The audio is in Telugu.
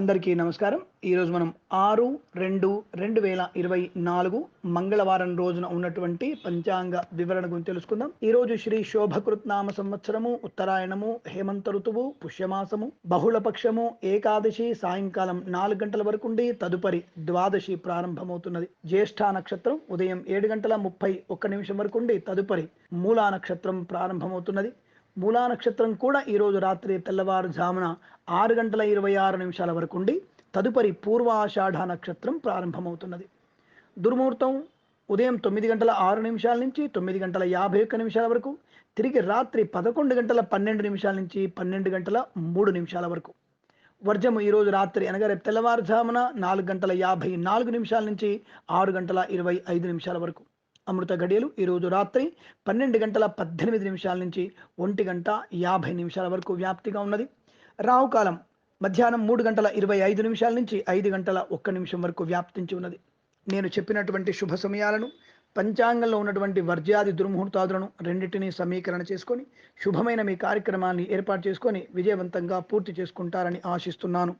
అందరికీ నమస్కారం. ఈరోజు మనం ఆరు రెండు రెండు వేల ఇరవై నాలుగు మంగళవారం రోజున ఉన్నటువంటి పంచాంగ వివరణ గురించి తెలుసుకుందాం. ఈ రోజు శ్రీ శోభకృత్నామ సంవత్సరము ఉత్తరాయణము హేమంత ఋతువు పుష్యమాసము బహుళపక్షము ఏకాదశి సాయంకాలం నాలుగు గంటల వరకు ఉండి తదుపరి ద్వాదశి ప్రారంభమవుతున్నది. జ్యేష్ఠ నక్షత్రం ఉదయం ఏడు గంటల ముప్పై ఒక్క నిమిషం వరకు ఉండి తదుపరి మూలా నక్షత్రం ప్రారంభమవుతున్నది. మూలా నక్షత్రం కూడా ఈరోజు రాత్రి తెల్లవారుజామున ఆరు గంటల ఇరవై ఆరు నిమిషాల వరకు ఉండి తదుపరి పూర్వాషాఢ నక్షత్రం ప్రారంభమవుతున్నది. దుర్ముహూర్తం ఉదయం తొమ్మిది గంటల ఆరు నిమిషాల నుంచి తొమ్మిది గంటల యాభై ఒక్క నిమిషాల వరకు తిరిగి రాత్రి పదకొండు గంటల పన్నెండు నిమిషాల నుంచి పన్నెండు గంటల మూడు నిమిషాల వరకు. వర్జము ఈరోజు రాత్రి అనగా రేపు తెల్లవారుజామున నాలుగు గంటల యాభై నాలుగు నిమిషాల నుంచి ఆరు గంటల ఇరవై ఐదు నిమిషాల వరకు. అమృత గడియలు ఈరోజు రాత్రి పన్నెండు గంటల పద్దెనిమిది నిమిషాల నుంచి ఒంటి గంట యాభై నిమిషాల వరకు వ్యాప్తిగా ఉన్నది. రావుకాలం మధ్యాహ్నం మూడు గంటల ఇరవై ఐదు నిమిషాల నుంచి ఐదు గంటల ఒక్క నిమిషం వరకు వ్యాప్తించి ఉన్నది. నేను చెప్పినటువంటి శుభ సమయాలను పంచాంగంలో ఉన్నటువంటి వర్జ్యాది దుర్ముహూర్తాదులను రెండింటినీ సమీకరణ చేసుకొని శుభమైన మీ కార్యక్రమాన్ని ఏర్పాటు చేసుకొని విజయవంతంగా పూర్తి చేసుకుంటారని ఆశిస్తున్నాను.